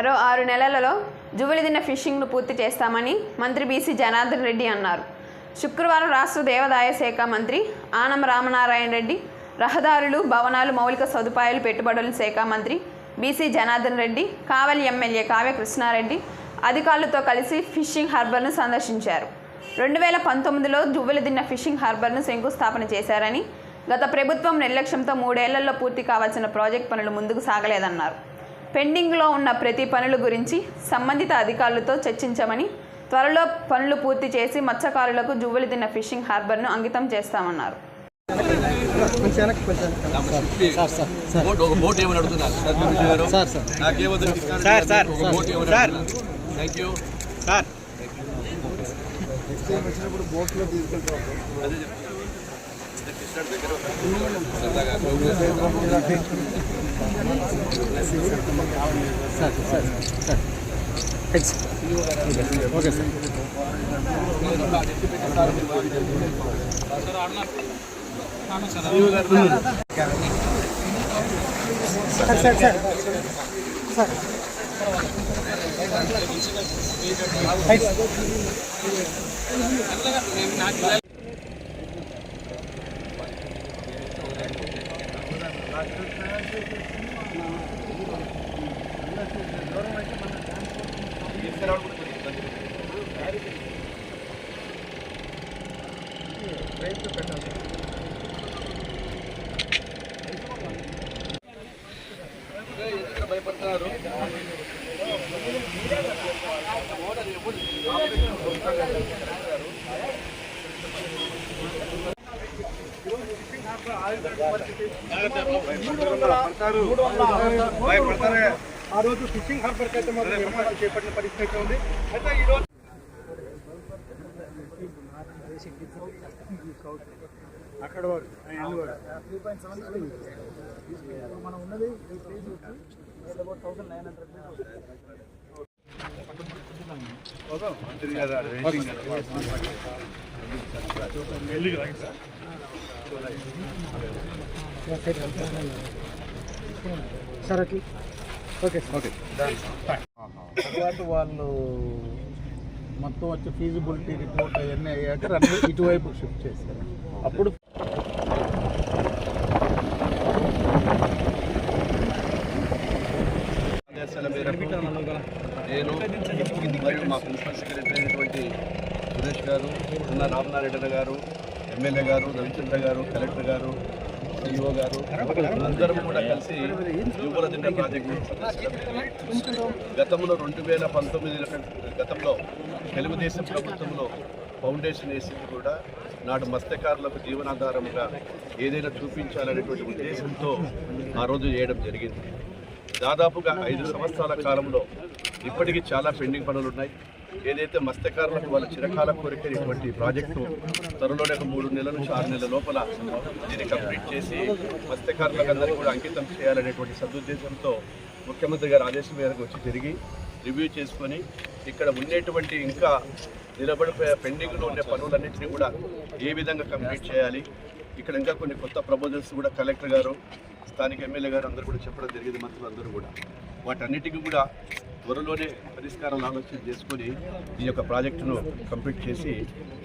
మరో ఆరు నెలలలో జువలిదిన ఫిషింగ్ను పూర్తి చేస్తామని మంత్రి బీసీ జనార్దన్ రెడ్డి అన్నారు. శుక్రవారం రాష్ట్ర దేవాదాయ శాఖ మంత్రి ఆనం రామనారాయణ రెడ్డి రహదారులు భవనాలు మౌలిక సదుపాయాలు పెట్టుబడుల శాఖ మంత్రి B C Janardhan Reddy Kavali MLA Kavya Krishna Reddy అధికారులతో కలిసి ఫిషింగ్ హార్బర్ను సందర్శించారు. రెండు వేల పంతొమ్మిదిలో జువ్వెలదిన్న ఫిషింగ్ హార్బర్ను శంకుస్థాపన చేశారని గత ప్రభుత్వం నిర్లక్ష్యంతో మూడేళ్ళలో పూర్తి కావాల్సిన ప్రాజెక్ట్ పనులు ముందుకు సాగలేదన్నారు. పెండింగ్లో ఉన్న ప్రతి పనుల గురించి సంబంధిత అధికారులతో చర్చించమని త్వరలో పనులు పూర్తి చేసి మత్స్యకారులకు జువ్వెలదిన్న ఫిషింగ్ హార్బర్ను అంకితం చేస్తామన్నారు. Sir. Okay sir sir sir sir sir, గారు. సార్, ఒక బోట్ ఏమని సార్. అడుగుతున్నారు థ్యాంక్ యూ సార్ వచ్చినప్పుడు బోట్లో తీసుకెళ్తాం అదే చెప్తున్నా. అంటే కృష్ణారెడ్డి దగ్గర ఒక సరదాగా జోక్ చేస్తున్నాం. Sir sir sir thanks okay sir sir sir sir sir భయపడుతున్నారు ఆ రోజు ఫిషింగ్ హార్బర్ అయితే మాత్రం నిర్మాణం చేపట్టిన పరిస్థితి అయితే ఉంది అయితే అక్కడ వాడు మనం ఉన్నది థౌసండ్ నైన్ హండ్రెడ్ మంత్రి సార్ అట్లా ఓకే ఓకే తర్వాత వాళ్ళు మొత్తం వచ్చి ఫీజిబిలిటీ రిపోర్ట్ అవన్నీ అయ్యాక రన్ ఇటువైపు షిఫ్ట్ చేశారు అప్పుడు నేను మరియు మా ప్రిన్సిపల్ సెక్రటరీ అయినటువంటి సురేష్ గారు ఉన్న రామనారాయణ గారు ఎమ్మెల్యే గారు రవిచంద్ర గారు కలెక్టర్ గారు సిఇఓ గారు అందరం కూడా కలిసి యువల దిన్న ప్రాజెక్టు. గతంలో రెండు వేల పంతొమ్మిది గతంలో తెలుగుదేశం ప్రభుత్వంలో ఫౌండేషన్ వేసింది కూడా నాడు మత్స్యకారులకు జీవనాధారంగా ఏదైనా చూపించాలనేటువంటి ఉద్దేశంతో ఆ రోజు చేయడం జరిగింది. దాదాపుగా ఐదు సంవత్సరాల కాలంలో ఇప్పటికీ చాలా పెండింగ్ పనులు ఉన్నాయి. ఏదైతే మత్స్యకారులకు వాళ్ళ చిరకాల కోరికైనటువంటి ప్రాజెక్టు త్వరలోనే ఒక మూడు నెలల నుంచి ఆరు నెలల లోపల దీన్ని కంప్లీట్ చేసి మత్స్యకారులకు అందరికీ కూడా అంకితం చేయాలనేటువంటి సదుద్దేశంతో ముఖ్యమంత్రి గారి ఆదేశం మేరకు వచ్చి తిరిగి రివ్యూ చేసుకొని ఇక్కడ ఉండేటువంటి ఇంకా నిలబడిపోయే పెండింగ్లో ఉండే పనులన్నింటినీ కూడా ఏ విధంగా కంప్లీట్ చేయాలి? ఇక్కడ ఇంకా కొన్ని కొత్త ప్రపోజల్స్ కూడా కలెక్టర్ గారు స్థానిక ఎమ్మెల్యే గారు అందరూ కూడా చెప్పడం జరిగింది మంత్రులు అందరూ కూడా. వాటన్నిటికీ కూడా త్వరలోనే పరిష్కారాలు ఆలోచన చేసుకొని ఈ యొక్క ప్రాజెక్టును కంప్లీట్ చేసి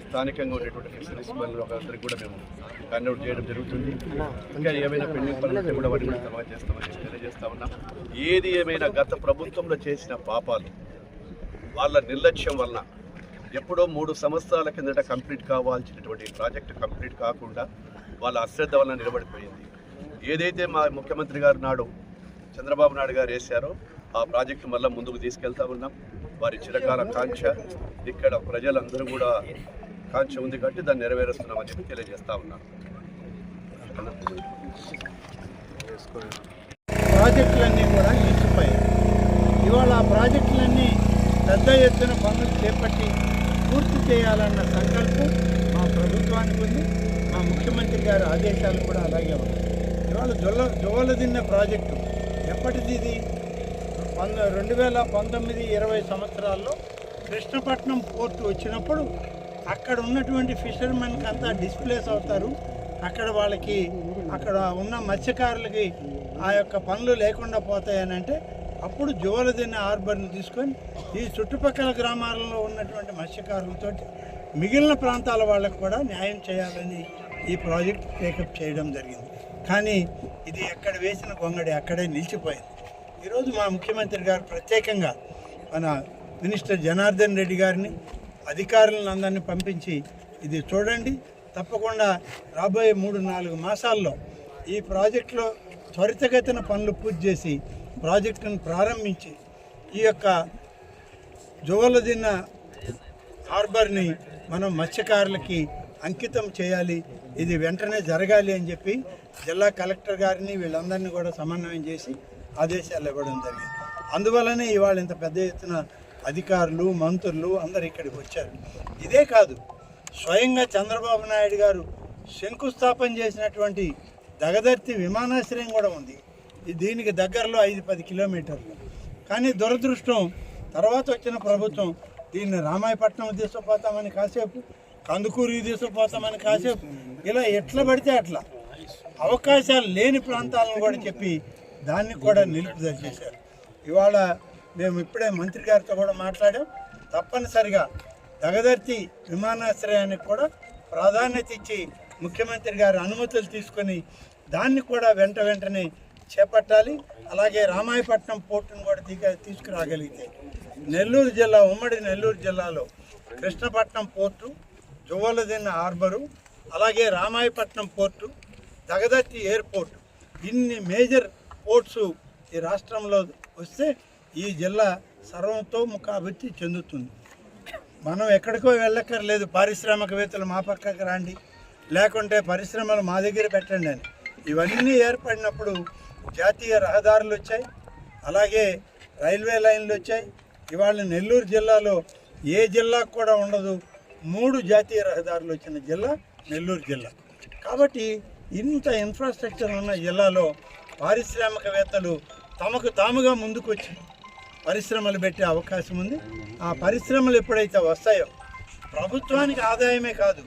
స్థానికంగా ఉండేటువంటి ఫిషరీస్ అందరికీ కూడా మేము అవుట్ చేయడం జరుగుతుంది. ఇంకా ఏమైనా పెండింగ్ పనులు ఉంటే కూడా వాటిని కూడా తర్వాత చేస్తామని తెలియజేస్తా ఉన్నాం. ఏది ఏమైనా గత ప్రభుత్వంలో చేసిన పాపాలు వాళ్ళ నిర్లక్ష్యం వలన ఎప్పుడో మూడు సంవత్సరాల కిందట కంప్లీట్ కావాల్సినటువంటి ప్రాజెక్టు కంప్లీట్ కాకుండా వాళ్ళ అశ్రద్ధ వలన నిలబడిపోయింది. ఏదైతే మా ముఖ్యమంత్రి గారు నాడు చంద్రబాబు నాయుడు గారు వేశారో ఆ ప్రాజెక్టు మళ్ళీ ముందుకు తీసుకెళ్తా ఉన్నాం. వారి చిరకాల కాంక్ష ఇక్కడ ప్రజలందరూ కూడా కాంక్ష ఉంది కాబట్టి దాన్ని నెరవేరుస్తున్నామని చెప్పి తెలియజేస్తా ఉన్నాం. ప్రాజెక్టులన్నీ కూడా నిలిచిపోయాయి. ఇవాళ ఆ ప్రాజెక్టులన్నీ పెద్ద ఎత్తున పనులు చేపట్టి పూర్తి చేయాలన్న సంకల్పం మా ప్రభుత్వానికి ఉంది. మా ముఖ్యమంత్రి గారి ఆదేశాలు కూడా అలాగే ఉన్నాయి. ఇవాళ జొల్ల జోలదిన్న ప్రాజెక్టు. ఎప్పటిది ఇది? పంద రెండు వేల పంతొమ్మిది ఇరవై సంవత్సరాల్లో కృష్ణపట్నం పోర్టు వచ్చినప్పుడు అక్కడ ఉన్నటువంటి ఫిషర్మెన్కి అంతా డిస్ప్లేస్ అవుతారు. అక్కడ వాళ్ళకి అక్కడ ఉన్న మత్స్యకారులకి ఆ యొక్క పనులు లేకుండా పోతాయని అంటే అప్పుడు జువలదిన్న హార్బర్ని తీసుకొని ఈ చుట్టుపక్కల గ్రామాలలో ఉన్నటువంటి మత్స్యకారులతో మిగిలిన ప్రాంతాల వాళ్ళకు కూడా న్యాయం చేయాలని ఈ ప్రాజెక్ట్ టేకప్ చేయడం జరిగింది. కానీ ఇది ఎక్కడ వేసిన గొంగడి అక్కడే నిలిచిపోయింది. ఈరోజు మా ముఖ్యమంత్రి గారు ప్రత్యేకంగా మన మినిస్టర్ జనార్దన్ రెడ్డి గారిని అధికారులను అందరినీ పంపించి ఇది చూడండి. తప్పకుండా రాబోయే మూడు నాలుగు మాసాల్లో ఈ ప్రాజెక్టులో త్వరితగతిన పనులు పూర్తి చేసి ప్రాజెక్టును ప్రారంభించి ఈ యొక్క జువలదిన్న హార్బర్ని మనం మత్స్యకారులకి అంకితం చేయాలి. ఇది వెంటనే జరగాలి అని చెప్పి జిల్లా కలెక్టర్ గారిని వీళ్ళందరినీ కూడా సమన్వయం చేసి ఆదేశాలు ఇవ్వడం జరిగింది. అందువల్లనే ఇవాళ ఇంత పెద్ద ఎత్తున అధికారులు మంత్రులు అందరు ఇక్కడికి వచ్చారు. ఇదే కాదు స్వయంగా చంద్రబాబు నాయుడు గారు శంకుస్థాపన చేసినటువంటి దగదర్తి విమానాశ్రయం కూడా ఉంది. దీనికి దగ్గరలో ఐదు పది కిలోమీటర్లు. కానీ దురదృష్టం తర్వాత వచ్చిన ప్రభుత్వం దీన్ని రామాయపట్నం తీసుకుపోతామని కాసేపు కందుకూరు తీసుకుపోతామని కాసేపు ఇలా ఎట్లా పడితే అట్లా. అవకాశాలు లేని ప్రాంతాలను కూడా చెప్పి దాన్ని కూడా నిలుపుదల చేశారు ఇవాళ మేము ఇప్పుడే మంత్రి గారితో కూడా మాట్లాడాం. తప్పనిసరిగా దగదర్తి విమానాశ్రయానికి కూడా ప్రాధాన్యత ఇచ్చి ముఖ్యమంత్రి గారి అనుమతులు తీసుకొని దాన్ని కూడా వెంట వెంటనే చేపట్టాలి. అలాగే రామాయపట్నం పోర్టును కూడా దిగ తీసుకురాగలిగితే నెల్లూరు జిల్లా ఉమ్మడి నెల్లూరు జిల్లాలో కృష్ణపట్నం పోర్టు జువ్వలదిన్న హార్బరు అలాగే రామాయపట్నం పోర్టు దగదత్తి ఎయిర్పోర్ట్. ఇన్ని మేజర్ పోర్ట్స్ ఈ రాష్ట్రంలో వస్తే ఈ జిల్లా సర్వతోముఖాభివృద్ధి చెందుతుంది. మనం ఎక్కడికో వెళ్ళక్కర్లేదు. పారిశ్రామికవేత్తలు మా పక్కకి రండి. లేకుంటే పరిశ్రమలు మా దగ్గర పెట్టండి అని. ఇవన్నీ ఏర్పడినప్పుడు జాతీయ రహదారులు వచ్చాయి. అలాగే రైల్వే లైన్లు వచ్చాయి. ఇవాళ నెల్లూరు జిల్లాలో ఏ జిల్లాకు కూడా ఉండదు. మూడు జాతీయ రహదారులు వచ్చిన జిల్లా నెల్లూరు జిల్లా. కాబట్టి ఇంత ఇన్ఫ్రాస్ట్రక్చర్ ఉన్న జిల్లాలో పారిశ్రామికవేత్తలు తమకు తాముగా ముందుకు వచ్చి పరిశ్రమలు పెట్టే అవకాశం ఉంది. ఆ పరిశ్రమలు ఎప్పుడైతే వస్తాయో ప్రభుత్వానికి ఆదాయమే కాదు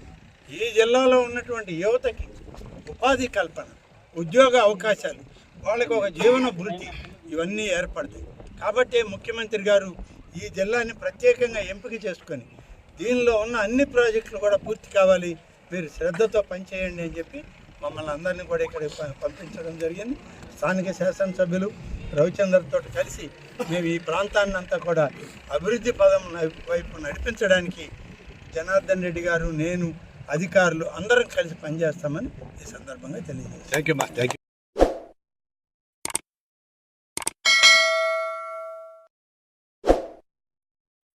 ఈ జిల్లాలో ఉన్నటువంటి యువతకి ఉపాధి కల్పన ఉద్యోగ అవకాశాలు వాళ్ళకి ఒక జీవన వృత్తి ఇవన్నీ ఏర్పడతాయి. కాబట్టి ముఖ్యమంత్రి గారు ఈ జిల్లాని ప్రత్యేకంగా ఎంపిక చేసుకొని దీనిలో ఉన్న అన్ని ప్రాజెక్టులు కూడా పూర్తి కావాలి. మీరు శ్రద్ధతో పనిచేయండి అని చెప్పి మమ్మల్ని అందరినీ కూడా ఇక్కడ ప- పంపించడం జరిగింది. స్థానిక శాసనసభ్యులు రవిచంద్రతో కలిసి మేము ఈ ప్రాంతాన్ని అంతా కూడా అభివృద్ధి పదం వైపు నడిపించడానికి జనార్దన్ రెడ్డి గారు నేను అధికారులు అందరం కలిసి పనిచేస్తామని ఈ సందర్భంగా తెలియజేస్తాను థ్యాంక్ యూ మా థ్యాంక్ యూ